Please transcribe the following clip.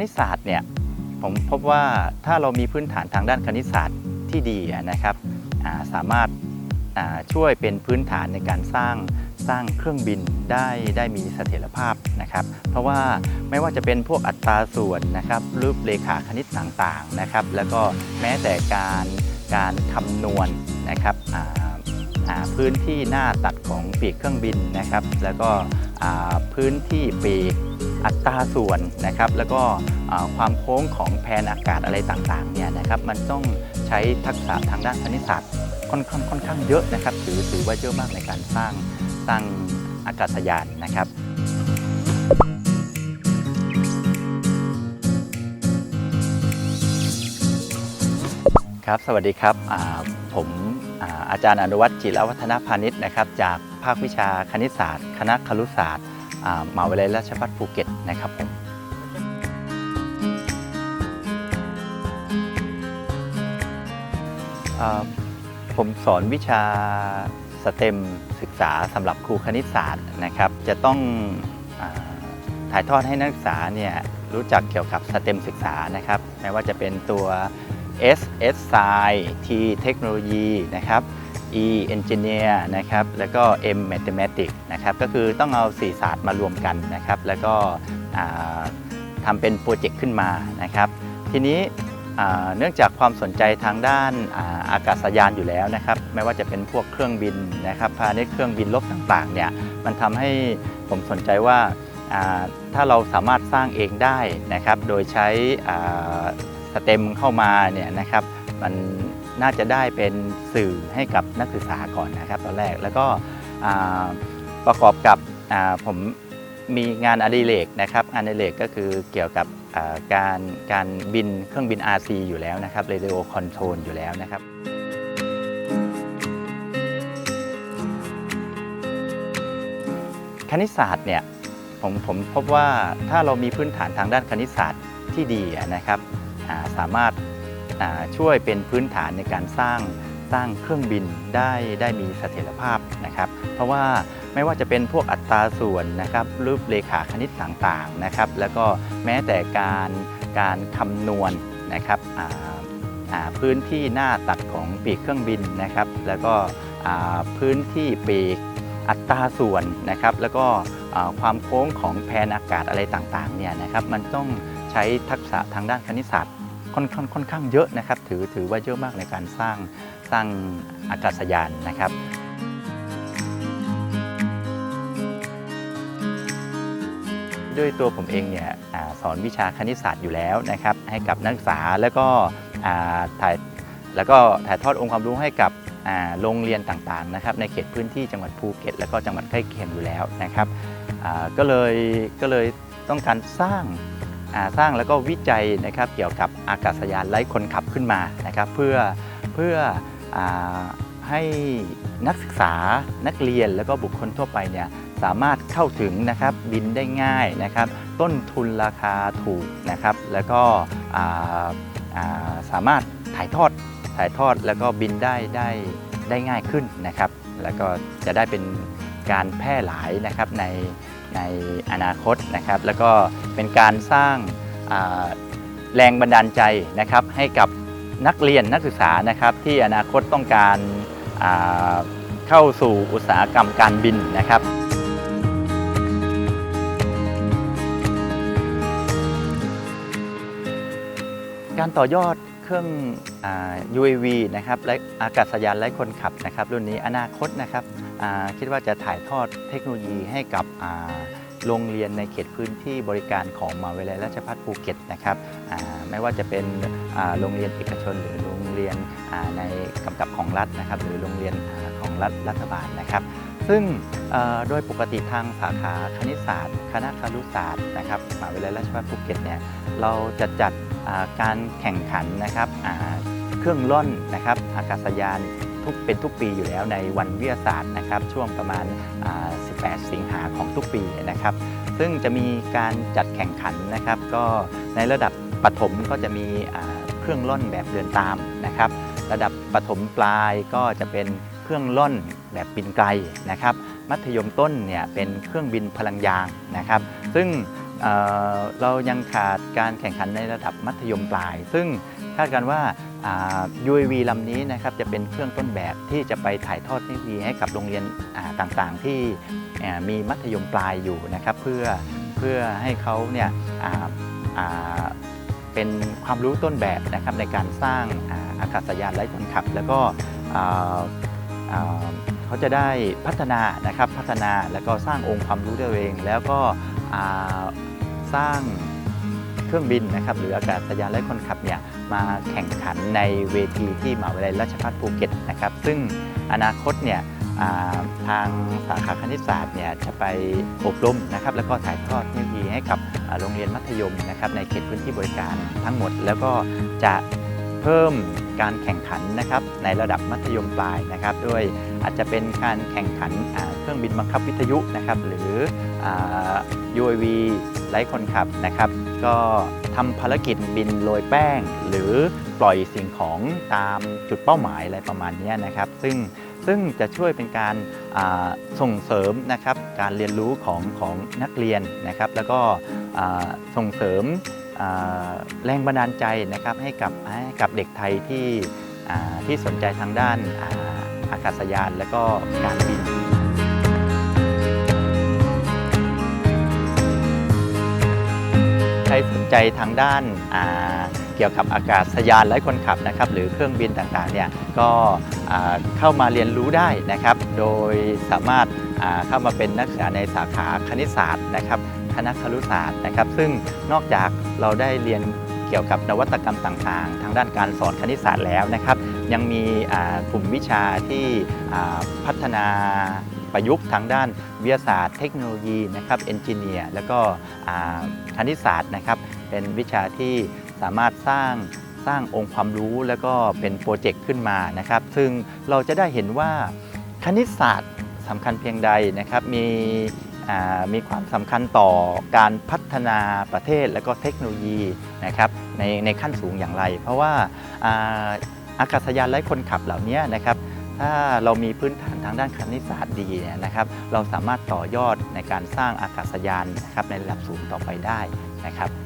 ณิตศาสตร์เนี่ยผมพบว่าถ้าเรามีพื้นฐานทางด้านคณิตศาสตร์ที่ดีนะครับาสามารถาช่วยเป็นพื้นฐานในการสร้างสร้างเครื่องบินได้ได้มีเสถียรภาพนะครับ เพราะว่าไม่ว่าจะเป็นพวกอัตราส่วนนะครับรูปเลขาคณิตต่างๆนะครับ แล้วก็แม้แต่การการคำนวณนะครับ พื้นที่หน้าตัดของปีกเครื่องบินนะครับ แล้วก็พื้นที่ปีกอัตราส่วนนะครับ แล้วก็ความโค้งของแผนอากาศอะไรต่างๆเนี่ยนะครับ มันต้องใช้ทักษะทางด้านคณิตศาสตร์ค่อนข้างค่อนข้างเยอะนะครับถือถือว่าเยอะมากในการสร้างสร้างอากาศยานนะครับครับ สวัสดีครับผม อาจารย์อนุวัฒน์จิรวัฒนพาณิชย์นะครับจากภาควิชาคณิตศาสตร์ คณะครุศาสตร์มหาวิทยาลัยราชภัฏภูเก็ตนะครับผมผมสอนวิชาสเต็มศึกษาสำหรับครูคณิตศาสตร์นะครับ จะต้องอถ่ายทอดให้นักศึกษาเนี่ยรู้จักเกี่ยวกับสเต็มศึกษานะครับ ไม่ว่าจะเป็นตัว S S Science T เทคโนโลยีนะครับ E Engineer นะครับแล้วก็ M Mathematics นะครับก็คือต้องเอา 4 ศาสตร์มารวมกันนะครับ แล้วก็ทำเป็นโปรเจกต์ขึ้นมานะครับ ทีนี้เนื่องจากความสนใจทางด้านอาอากาศยานอยู่แล้วนะครับ ไม่ว่าจะเป็นพวกเครื่องบินนะครับพาณิชย์เครื่องบินลบต่างๆเนี่ยมันทำให้ผมสนใจว่าาถ้าเราสามารถสร้างเองได้นะครับ โดยใช้ สเต็มเข้ามาเนี่ยนะครับมันน่าจะได้เป็นสื่อให้กับนักศึกษาก่อนนะครับตอนแรกแล้วก็ประกอบกับผมมีงานอดิเรกนะครับงานอดิเรกก็คือเกี่ยวกับการการบินเครื่องบิน RC อยู่แล้วนะครับ Radio Control อยู่แล้วนะครับคณิตศาสตร์เนี่ยผมผมพบว่าถ้าเรามีพื้นฐานทางด้านคณิตศาสตร์ที่ดีนะครับ สามารถช่วยเป็นพื้นฐานในการสร้างสร้างเครื่องบินได้ได้มีเสถียรภาพนะครับ เพราะว่าไม่ว่าจะเป็นพวกอัตราส่วนนะครับรูปเลขาคณิตต่างๆนะครับ แล้วก็แม้แต่การการคำนวณนะครับพื้นที่หน้าตัดของปีกเครื่องบินนะครับ แล้วก็พื้นที่ปีกอัตราส่วนนะครับ แล้วก็ความโค้งของแผนอากาศอะไรต่างๆเนี่ยนะครับ มันต้อง ใช้ทักษะทางด้านคณิตศาสตร์ค่อนข้างค่อนข้างเยอะนะครับ ถือถือว่าเยอะมากในการสร้างสร้างอากาศยานนะครับด้วยตัวผมเองเนี่ยอสอนวิชาคณิตศาสตร์อยู่แล้วนะครับให้กับนักศึกษาแล้วก็ถ่ายแล้วก็ถ่ายทอดองค์ความรู้ให้กับโรงเรียนต่างๆนะครับในเขตพื้นที่จังหวัดภูเก็ต แล้วก็จังหวัดใกล้เคียงอยู่แล้วนะครับก็เลยก็เลยต้องการสร้าง สร้างแล้วก็วิจัยนะครับเกี่ยวกับอากาศยานไร้คนขับขึ้นมานะครับเพื่อเพื่ออให้นักศึกษานักเรียนแล้วก็บุคคลทั่วไปเนี่ยสามารถเข้าถึงนะครับบินได้ง่ายนะครับ ต้นทุนราคาถูกนะครับ แล้วก็สามารถถ่ายทอดถ่ายทอดแล้วก็บินได้ได้ได้ง่ายขึ้นนะครับ แล้วก็จะได้เป็นการแพร่หลายนะครับใน ในอนาคตนะครับ แล้วก็เป็นการสร้างแรงบันดาลใจนะครับ ให้กับนักเรียนนักศึกษานะครับ ที่อนาคตต้องการาเข้าสู่อุตสาหกรรมการบินนะครับการต่อยอดเครื่อง UAV นะครับและอากาศยานไร้คนขับนะครับ รุ่นนี้อนาคตนะครับ คิดว่าจะถ่ายทอดเทคโนโลยีให้กับโรงเรียนในเขตพื้นที่บริการของมหาวิทยาลัยราชภัฏภูเก็ตนะครับไม่ว่าจะเป็นโรงเรียนเอกชน หรือโรงเรียนในกำกับของรัฐนะครับ หรือโรงเรียนอของรัฐรัฐบาลนะครับ ซึ่งโดยปกติทางสาขาคณิตศาสตร์ คณะครุศาสตร์นะครับมหาวิทยาลัยราชภัฏภูเก็ตเนี่ยเราจะจัดการแข่งขันนะครับเครื่องล่อนนะครับอากาศยาน ทุกเป็นทุกปีอยู่แล้วในวันวิทยาศาสตร์นะครับ ช่วงประมาณ 18 สิงหาของทุกปีนะครับ ซึ่งจะมีการจัดแข่งขันนะครับ ก็ในระดับปฐมก็จะมีเครื่องล่นแบบเดินตามนะครับ ระดับปฐมปลายก็จะเป็นเครื่องล่นแบบบินไกลนะครับ มัธยมต้นเนี่ยเป็นเครื่องบินพลังยางนะครับ ซึ่งเเรายังขาดการแข่งขันในระดับมัธยมปลาย ซึ่ง คาดการว่า UAV ลำนี้นะครับจะเป็นเครื่องต้นแบบที่จะไปถ่ายทอดเทคโนโลยีให้กับโรงเรียนต่างๆ ที่มีมัธยมปลายอยู่นะครับเพื่อเพื่อให้เขาเนี่ยเป็นความรู้ต้นแบบนะครับในการสร้างอาอากาศยานไร้คนขับ แล้วก็เขาจะได้พัฒนานะครับพัฒนาแล้วก็สร้างองค์ความรู้ด้วยตัวเอง แล้วก็สร้าง รื่องบินนะครับหรืออากาศยานไร้คนขับเนี่ยมาแข่งขันในเวทีที่มหาวิทยาลัยราชภัฏภูเก็ตนะครับ ซึ่งอนาคตเนี่ยทางสาขาคณิตศาสตร์เนี่ยจะไปอบรมนะครับแล้วก็ถ่ายทอดเทคโนโลยีให้กับโรงเรียนมัธยมนะครับในเขตพื้นที่บริการทั้งหมด แล้วก็จะเพิ่มการแข่งขันนะครับในระดับมัธยมปลายนะครับด้วยอาจจะเป็นการแข่งขันเครื่องบินบังคับวิทยุนะครับหรือ UAV ไร้คนขับนะครับ ก็ทำภารกิจบินโรยแป้ง หรือปล่อยสิ่งของตามจุดเป้าหมายอะไรประมาณนี้นะครับ ซึ่งซึ่งจะช่วยเป็นการาส่งเสริมนะครับการเรียนรู้ของของนักเรียนนะครับ แล้วก็ส่งเสริมแรงบันดาลใจนะครับให้กับกับเด็กไทยที่ที่สนใจทางด้านอาอากาศยานและก็การบิน รสนใจทางด้านาเกี่ยวกับอากาศยานไร้คนขับนะครับหรือเครื่องบินต่างๆเนี่ยก็เข้ามาเรียนรู้ได้นะครับ โดยสามารถาเข้ามาเป็นนักศึกษาในสาขาคณิตศาสตร์นะครับคณะครุศาสตร์นะครับ ซึ่งนอกจากเราได้เรียนเกี่ยวกับนวัตกรรมต่างๆ ทางด้านการสอนคณิตศาสตร์แล้วนะครับ ยังมีกลุ่มวิชาที่พัฒนา ประยุกต์ทางด้านวิทยาศาสตร์ เทคโนโลยีนะครับเอนจิเนียร์แล้วก็คณิตศาสตร์นะครับเป็นวิชาที่สามารถสร้างสร้างองค์ความรู้แล้วก็เป็นโปรเจกต์ขึ้นมานะครับ ซึ่งเราจะได้เห็นว่าคณิตศาสตร์สำคัญเพียงใดนะครับมีมีความสำคัญต่อการพัฒนาประเทศและก็เทคโนโลยีนะครับในในขั้นสูงอย่างไร เพราะว่าอ่าอากาศยานไร้คนขับเหล่านี้นะครับ ถ้าเรามีพื้นฐานทางด้านคณิตศาสตร์ดีเนี่ยนะครับเราสามารถต่อยอดในการสร้างอากาศยานนะครับในระดับสูงต่อไปได้นะครับ